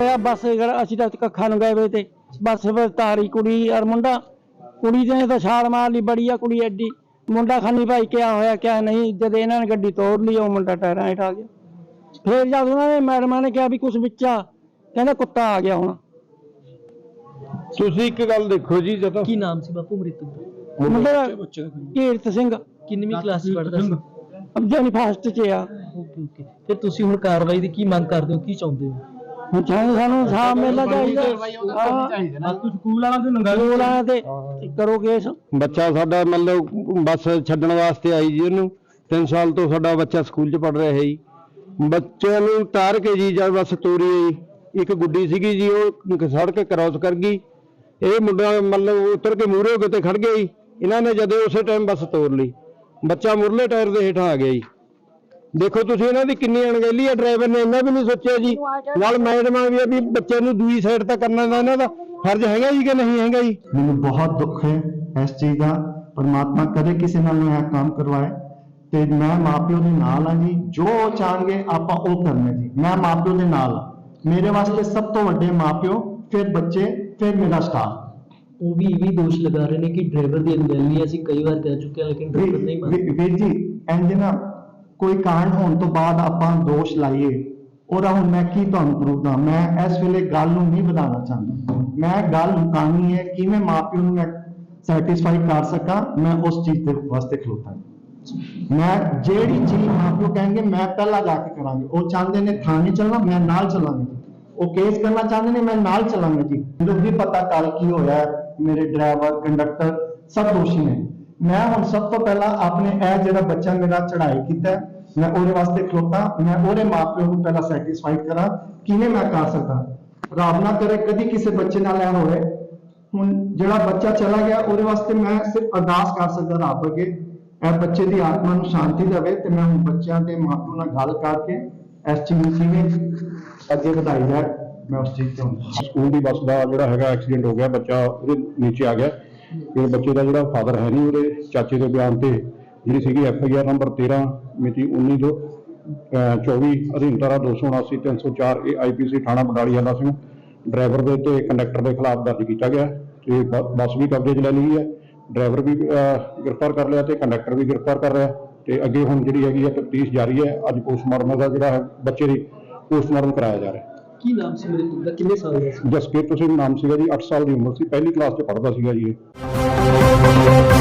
ਹੋਇਆ ਬਸ ਅਸੀਂ ਤਾਂ ਕੱਖਾਂ ਨੂੰ ਗਏ ਵੇ ਤੇ। ਬਸ ਫਿਰ ਤਾਰੀ ਕੁੜੀ ਔਰ ਮੁੰਡਾ। ਕੁੜੀ ਨੇ ਤਾਂ ਛਾਲ ਮਾਰ ਲਈ ਬੜੀ ਆ ਕੁੜੀ ਐਡੀ। ਮੁੰਡਾ ਖਾਨੀ ਭਾਈ ਕਿਆ ਹੋਇਆ ਕਿਆ ਨਹੀਂ ਜਦ ਇਹਨਾਂ ਨੇ ਗੱਡੀ ਤੋੜ ਲਈ ਉਹ ਮੁੰਡਾ ਟਾਇਰਾਂ ਹੇਠ ਆ ਗਿਆ। ਫਿਰ ਜਦ ਉਹਨਾਂ ਨੇ ਮੈਡਮਾਂ ਨੇ ਕਿਹਾ ਵੀ ਕੁਛ ਵਿੱਚ ਆ ਕਹਿੰਦਾ ਕੁੱਤਾ ਆ ਗਿਆ ਹੁਣ। ਤੁਸੀਂ ਇੱਕ ਗੱਲ ਦੇਖੋ ਜੀ ਜਦੋਂ ਕੀ ਨਾਮ ਸੀ ਬਾਪੂ ਮ੍ਰਿਤਕ ਦਾ ਕੀਰਤ ਸਿੰਘ। ਕਿੰਨਵੀਂ ਕਲਾਸ ਚ ਪੜ੍ਹਦਾ ਸੀ? ਅਬਜਾਨੀ ਫਾਸਟ ਚ ਆ। Okay okay. ਫਿਰ ਤੁਸੀਂ ਹੁਣ ਕਾਰਵਾਈ ਦੀ ਕੀ ਮੰਗ ਕਰਦੇ ਹੋ ਕੀ ਚਾਹੁੰਦੇ ਹੋ? ਹੁਣ ਚਾਹੇ ਸਾਨੂੰ ਸਾਹ ਮਿਲਣਾ ਚਾਹੀਦਾ। ਹਾਂ। ਸਕੂਲ ਵਾਲਾ ਤੇ ਨੰਗਾ ਸਕੂਲ ਆਇਆ ਤੇ ਕਰੋ ਕੇਸ। ਬੱਚਾ ਸਾਡਾ ਮਤਲਬ ਬੱਸ ਛੱਡਣ ਵਾਸਤੇ ਆਈ ਜੀ ਉਹਨੂੰ। 3 ਸਾਲ ਤੋਂ ਸਾਡਾ ਬੱਚਾ ਸਕੂਲ 'ਚ ਪੜ ਰਿਹਾ ਹੈ ਜੀ। ਬੱਚੇ ਨੂੰ ਤਾਰ ਕੇ ਜੀ ਜਦ ਬੱਸ ਤੋਰੀ ਇੱਕ ਗੁੱਡੀ ਸੀਗੀ ਜੀ ਉਹ ਸੜਕ ਕ੍ਰਾਸ ਕਰ ਗਈ। ਇਹ ਮੁੰਡਾ ਮਤਲਬ ਉਤਰ ਕੇ ਮੂਹਰੇ ਹੋ ਕੇ ਤੇ ਖੜ ਗਿਆ ਜੀ। ਇਹਨਾਂ ਨੇ ਜਦੋਂ ਉਸੇ ਟਾਈਮ ਬੱਸ ਤੋਰ ਲਈ। ਬੱਚਾ ਮੁਰਲੇ ਟਾਇਰ ਦੇ ਹੇਠਾਂ ਆ ਗਿਆ ਜੀ। ਦੇਖੋ ਤੁਸੀਂ ਇਹਨਾਂ ਦੀ ਕਿੰਨੀ ਅਣਗਹਿਲੀ ਹੈ ਡਰਾਈਵਰ ਨੇ ਇਹਨਾਂ ਵੀ ਨਹੀਂ ਸੋਚਿਆ ਜੀ। ਨਾਲ ਮੈਡਮਾਂ ਵੀ ਆ ਵੀ ਬੱਚੇ ਨੂੰ ਦੂਜੀ ਸਾਈਡ ਤੇ ਕਰਨਾ ਦਾ ਇਹਨਾਂ ਦਾ। ਫਰਜ਼ ਹੈਗਾ ਜੀ ਕਿ ਨਹੀਂ ਹੈਗਾ ਜੀ? ਮੈਨੂੰ ਬਹੁਤ ਦੁੱਖ ਹੈ ਇਸ ਚੀਜ਼ ਦਾ। ਪਰਮਾਤਮਾ ਕਦੇ ਕਿਸੇ ਨਾਲ ਨਾ ਇਹ ਕੰਮ ਕਰਵਾਏ। ਤੇ ਮੈਂ ਮਾਪਿਓ ਦੇ ਨਾਲ ਹਾਂ ਜੀ। ਜੋ ਉਹ ਚਾਹਣਗੇ ਆਪਾਂ ਉਹ ਕਰਨਾ ਜੀ। ਮੈਂ ਮਾਪਿਓ ਦੇ ਨਾਲ ਹਾਂ ਮੇਰੇ ਵਾਸਤੇ ਸਭ ਤੋਂ ਵੱਡੇ ਮਾਪਿਓ ਫਿਰ ਬੱਚੇ ਫਿਰ ਮੇਰਾ ਸਟਾਫ ਉਹ ਵੀ ਇਹ ਵੀ ਦੋਸ਼ ਲਗਾ ਰਹੇ ਨੇ ਕਿ ਡਰਾਈਵਰ ਦੀ ਅਣਗਹਿਲੀ ਹੈ ਅਸੀਂ ਕਈ ਵਾਰ ਕਹਿ ਚੁੱਕੇ ਹਾਂ ਲੇਕਿਨ ਡਰਾਈਵਰ ਨਹੀਂ ਮੰਨਦਾ। ਵੀਰ ਜੀ ਇੰਜ ਨਾ ਕੋਈ ਕਾਂਡ ਹੋਣ ਤੋਂ ਬਾਅਦ ਆਪਾਂ ਦੋਸ਼ ਲਾਈਏ। ਉਹਦਾ ਹੁਣ ਮੈਂ ਕੀ ਤੁਹਾਨੂੰ ਪ੍ਰੂਫ ਦਾਂ ਮੈਂ ਇਸ ਵੇਲੇ ਗੱਲ ਨੂੰ ਨਹੀਂ ਵਧਾਉਣਾ ਚਾਹੁੰਦਾ। ਮੈਂ ਗੱਲ ਮੁਕਾਣੀ ਹੈ, ਕਿਵੇਂ ਮਾਪਿਓ ਨੂੰ ਮੈਂ ਸੈਟੀਸਫਾਈ ਕਰ ਸਕਾਂ, ਮੈਂ ਉਸ ਚੀਜ਼ ਦੇ ਵਾਸਤੇ ਖਲੋਤਾ ਮੈਂ ਜਿਹੜੀ ਚੀਜ਼ ਮਾਪਿਓ ਕਹਿੰਗੇ ਮੈਂ ਪਹਿਲਾਂ ਜਾ ਕੇ ਕਰਾਂਗੇ। ਉਹ ਚਾਹੁੰਦੇ ਨੇ ਥਾਣੇ ਚੱਲਣਾ, ਮੈਂ ਨਾਲ ਚੱਲਾਂਗਾ ਉਹ ਕੇਸ ਕਰਨਾ ਚਾਹੁੰਦੇ ਨੇ, ਮੈਂ ਨਾਲ ਚੱਲਾਂਗਾ ਜੀ। ਮੈਨੂੰ ਵੀ ਪਤਾ ਕੱਲ ਕੀ ਹੋਇਆ, ਮੇਰੇ ਡਰਾਈਵਰ ਕੰਡਕਟਰ ਸਭ ਦੋਸ਼ੀ ਨੇ। ਮੈਂ ਹੁਣ ਸਭ ਤੋਂ ਪਹਿਲਾਂ ਆਪਣੇ ਇਹ ਜਿਹੜਾ ਬੱਚਾ ਮੇਰਾ ਚੜਾਈ ਕੀਤਾ, ਮੈਂ ਉਹਦੇ ਵਾਸਤੇ ਖਲੋਤਾ, ਮੈਂ ਉਹਦੇ ਮਾਪਿਓ ਨੂੰ ਪਹਿਲਾਂ ਸੈਟੀਸਫਾਈਡ ਕਰਾਂ, ਕਿਵੇਂ ਮੈਂ ਕਰ ਸਕਦਾ? ਰੱਬ ਨਾ ਕਰੇ, ਕਦੀ ਕਿਸੇ ਬੱਚੇ ਨਾਲ ਇਹ ਹੋਵੇ। ਹੁਣ ਜਿਹੜਾ ਬੱਚਾ ਚਲਾ ਗਿਆ, ਉਹਦੇ ਵਾਸਤੇ ਮੈਂ ਸਿਰਫ ਅਰਦਾਸ ਕਰ ਸਕਦਾ ਰੱਬ ਅੱਗੇ, ਇਹ ਬੱਚੇ ਦੀ ਆਤਮਾ ਨੂੰ ਸ਼ਾਂਤੀ ਦੇਵੇ ਤੇ ਮੈਂ ਹੁਣ ਬੱਚਿਆਂ ਦੇ ਮਾਪਿਓ ਨਾਲ ਗੱਲ ਕਰਕੇ ਇਸ ਚੀਜ਼ ਨੂੰ ਕਿਵੇਂ ਅੱਗੇ ਵਧਾਈ ਜਾਏ, ਮੈਂ ਉਸ ਚੀਜ਼ ਤੇ ਹੁਣ ਸਕੂਲ ਦੀ ਬੱਸ ਦਾ ਜਿਹੜਾ ਹੈਗਾ ਐਕਸੀਡੈਂਟ ਹੋ ਗਿਆ, ਬੱਚਾ ਉਹਦੇ ਨੀਚੇ ਆ ਗਿਆ। ਇਹ ਬੱਚੇ ਦਾ ਜਿਹੜਾ ਫਾਦਰ ਹੈ ਨਹੀਂ ਉਹਦੇ ਚਾਚੇ ਦੇ ਬਿਆਨ ਤੇ, ਜਿਹੜੀ ਸੀਗੀ ਐਫ ਆਈ ਆਰ ਨੰਬਰ 13 ਮਿਤੀ 19 ਤੋਂ ਅਹ 24 ਅਧੀਨ ਧਾਰਾ 279 304 ਇਹ ਆਈਪੀਸੀ ਥਾਣਾ ਬਡਾਲੀ ਵਾਲਾ ਸਿੰਘ ਡਰਾਈਵਰ ਦੇ ਤੇ ਕੰਡਕਟਰ ਦੇ ਖਿਲਾਫ ਦਰਜ ਕੀਤਾ ਗਿਆ। ਤੇ ਬ- ਬੱਸ ਵੀ ਕਬਜ਼ੇ 'ਚ ਲੈ ਲਈ ਹੈ। ਡਰਾਈਵਰ ਵੀ ਗ੍ਰਿਫਤਾਰ ਕਰ ਲਿਆ ਤੇ ਕੰਡਕਟਰ ਵੀ ਗ੍ਰਿਫਤਾਰ ਕਰ ਲਿਆ। ਤੇ ਅੱਗੇ ਹੁਣ ਜਿਹੜੀ ਹੈਗੀ ਹੈ ਤਫਤੀਸ਼ ਜਾਰੀ ਹੈ। ਅੱਜ ਪੋਸਟਮਾਰਟਮ ਦਾ ਜਿਹੜਾ ਹੈ ਬੱਚੇ ਦੀ ਪੋਸਟਮਾਰਟਮ ਕਰਾਇਆ ਜਾ ਰਿਹਾ ਕੀ ਨਾਮ ਸੀ ਮ੍ਰਿਤਕ ਦਾ ਕਿੰਨੇ ਸਾਲ ਦਾ ਸੀ? ਜਸਕੀਰ ਤੁਸੀਂ ਨਾਮ ਸੀਗਾ ਜੀ 8 ਸਾਲ ਦੀ ਉਮਰ ਸੀ, ਪਹਿਲੀ ਕਲਾਸ 'ਚ ਪੜ੍ਹਦਾ ਸੀਗਾ ਜੀ ਇਹ।